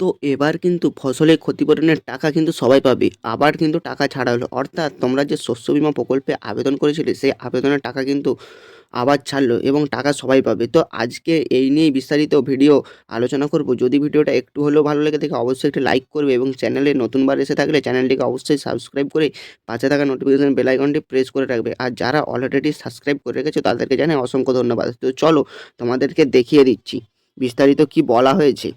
তো এবার কিন্তু ফসলের ক্ষতিপূরণের টাকা কিন্তু সবাই পাবে। আবার কিন্তু টাকা ছাড়া হলো। অর্থাৎ তোমরা যে শস্য বিমা প্রকল্পে আবেদন করেছিলে, সেই আবেদনের টাকা কিন্তু আবার ছাড়লো এবং টাকা সবাই পাবে। তো আজকে এই নিয়েই বিস্তারিত ভিডিও আলোচনা করব। যদি ভিডিওটা একটু হলেও ভালো লেগে থাকে, অবশ্যই একটি লাইক করবে এবং চ্যানেলে নতুনবার এসে থাকলে চ্যানেলটিকে অবশ্যই সাবস্ক্রাইব করে পাশে থাকা নোটিফিকেশান বেল আইকনটি প্রেস করে রাখবে। আর যারা অলরেডি সাবস্ক্রাইব করে রেখেছে, তাদেরকে জানাই অসংখ্য ধন্যবাদ। তো চলো তোমাদেরকে দেখিয়ে দিচ্ছি বিস্তারিত কি বলা হয়েছে।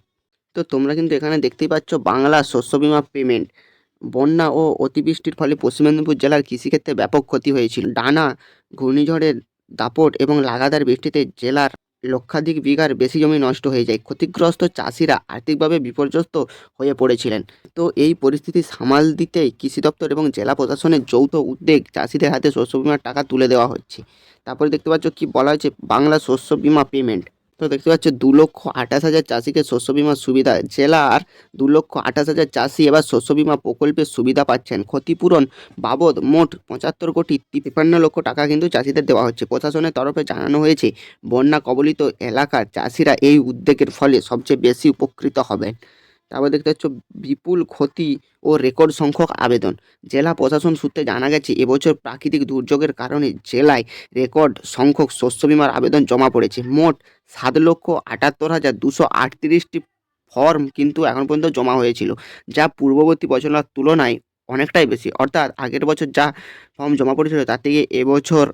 তো তোমরা কিন্তু এখানে দেখতেই পাচ্ছ বাংলা শস্য বিমা পেমেন্ট বন্যা ও অতিবৃষ্টির ফলে পশ্চিম মেদিনীপুর জেলার কৃষিক্ষেত্রে ব্যাপক ক্ষতি হয়েছিল। ডানা, ঘূর্ণিঝড়ের দাপট এবং লাগাতার বৃষ্টিতে জেলার লক্ষাধিক বিঘার বেশি জমি নষ্ট হয়ে যায়। ক্ষতিগ্রস্ত চাষিরা আর্থিকভাবে বিপর্যস্ত হয়ে পড়েছিলেন। তো এই পরিস্থিতি সামাল দিতে কৃষি দপ্তর এবং জেলা প্রশাসনের যৌথ উদ্যোগ চাষিদের হাতে শস্য বিমার টাকা তুলে দেওয়া হচ্ছে। তারপরে দেখতে পাচ্ছ কি বলা হয়েছে? বাংলা শস্য বিমা পেমেন্ট তো দেখতে পাচ্ছ, দু লক্ষ আঠাশ হাজার চাষিকে শস্য বিমার সুবিধা জেলার দু লক্ষ আঠাশ হাজার চাষি এবার শস্য বিমা প্রকল্পের সুবিধা পাচ্ছেন। ক্ষতিপূরণ বাবদ মোট পঁচাত্তর কোটি তিপ্পান্ন লক্ষ টাকা কিন্তু চাষিদের দেওয়া হচ্ছে। প্রশাসনের তরফে জানানো হয়েছে, বন্যা কবলিত এলাকার চাষিরা এই উদ্যোগের ফলে সবচেয়ে বেশি উপকৃত হবেন। তারপর দেখতে পাচ্ছ বিপুল ক্ষতি ও রেকর্ড সংখ্যক আবেদন। জেলা প্রশাসন সূত্রে জানা গেছে, এবছর প্রাকৃতিক দুর্যোগের কারণে জেলায় রেকর্ড সংখ্যক শস্য বিমার আবেদন জমা পড়েছে। মোট সাত লক্ষ আটাত্তর হাজার দুশো আটত্রিশটি ফর্ম কিন্তু এখন পর্যন্ত জমা হয়েছিল, যা পূর্ববর্তী বছরের তুলনায় অনেকটাই বেশি। অর্থাৎ আগের বছর যা ফর্ম জমা পড়েছিল, তার থেকে এবছর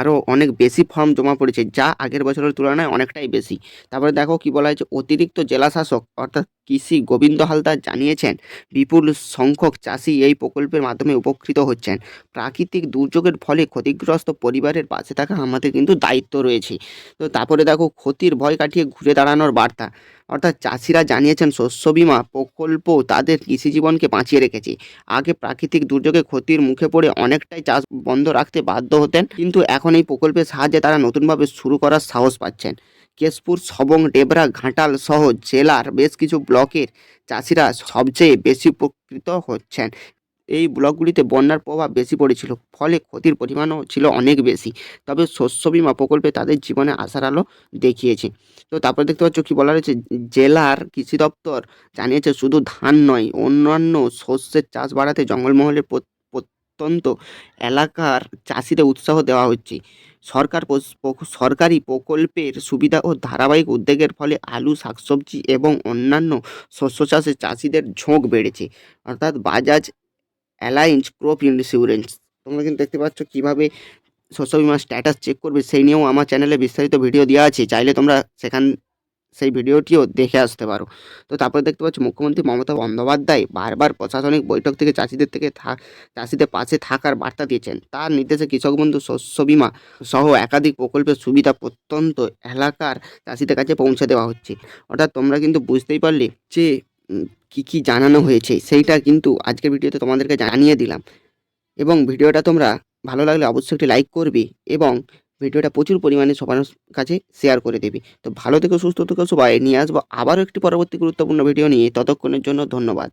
আরও অনেক বেশি ফর্ম জমা পড়েছে, যা আগের বছরের তুলনায় অনেকটাই বেশি। তারপরে দেখো কি বলা হয়েছে, অতিরিক্ত জেলাশাসক অর্থাৎ কৃষি গোবিন্দ হালদার জানিয়েছেন, বিপুল সংখ্যক চাষি এই প্রকল্পের মাধ্যমে উপকৃত হচ্ছেন। প্রাকৃতিক দুর্যোগের ফলে ক্ষতিগ্রস্ত পরিবারের পাশে থাকা আমাদের কিন্তু দায়িত্ব রয়েছে। তো তারপরে দেখো, ক্ষতির ভয় কাটিয়ে ঘুরে দাঁড়ানোর বার্তা। অর্থাৎ চাষিরা জানিয়েছেন শস্য বিমা প্রকল্প তাদের কৃষিজীবনকে বাঁচিয়ে রেখেছে। আগে প্রাকৃতিক দুর্যোগে ক্ষতির মুখে পড়ে অনেকটাই চাষ বন্ধ রাখতে বাধ্য হতেন, কিন্তু এখন এই প্রকল্পের সাহায্যে তারা নতুনভাবে শুরু করার সাহস পাচ্ছেন। কেশপুর, সবং ডেবরা ঘাটাল সহ জেলার বেশ কিছু ব্লকের চাষিরা সবচেয়ে বেশি উপকৃত হচ্ছেন। এই ব্লকগুলিতে বন্যার প্রভাব বেশি পড়েছিল, ফলে ক্ষতির পরিমাণও ছিল অনেক বেশি। তবে শস্য বিমা প্রকল্পে তাদের জীবনে আশার আলো দেখিয়েছে। তো তারপরে দেখতে পাচ্ছ কী বলা রয়েছে, জেলার কৃষি দপ্তর জানিয়েছে শুধু ধান নয়, অন্যান্য শস্যের চাষ বাড়াতে জঙ্গলমহলের প্রত্যন্ত এলাকার চাষিদের উৎসাহ দেওয়া হচ্ছে। সরকার সরকারি প্রকল্পের সুবিধা ও ধারাবাহিক উদ্যোগের ফলে আলু, শাকসবজি এবং অন্যান্য শস্য চাষে চাষিদের ঝোঁক বেড়েছে। অর্থাৎ বাজাজ অ্যালায়েন্স ক্রপ ইন্স্যুরেন্স তোমরা কিন্তু দেখতে পাচ্ছ কীভাবে শস্য বিমার স্ট্যাটাস চেক করবে, সেই নিয়েও আমার চ্যানেলে বিস্তারিত ভিডিও দেওয়া আছে। চাইলে তোমরা সেখান, সেই ভিডিওটিও দেখে আসতে পারো। তো তারপরে দেখতে পাচ্ছ মুখ্যমন্ত্রী মমতা বন্দ্যোপাধ্যায় বারবার প্রশাসনিক বৈঠক থেকে চাষিদের থেকে চাষিদের পাশে থাকার বার্তা দিয়েছেন। তার নির্দেশে কৃষক বন্ধু শস্য বিমা সহ একাধিক প্রকল্পের সুবিধা প্রত্যন্ত এলাকার চাষিদের কাছে পৌঁছে দেওয়া হচ্ছে। অর্থাৎ তোমরা কিন্তু বুঝতেই পারলে যে কি কি জানানো হয়েছে, সেইটা কিন্তু আজকের ভিডিওতে তোমাদেরকে জানিয়ে দিলাম। এবং ভিডিওটা তোমরা ভালো লাগলে অবশ্যই একটি লাইক করবে এবং ভিডিওটা প্রচুর পরিমাণে সবার কাছে শেয়ার করে দেবে। তো ভালো থেকে, সুস্থ থেকে, সবাই। নিয়ে আসব আবারও একটি পরবর্তী গুরুত্বপূর্ণ ভিডিও নিয়ে। ততক্ষণের জন্য ধন্যবাদ।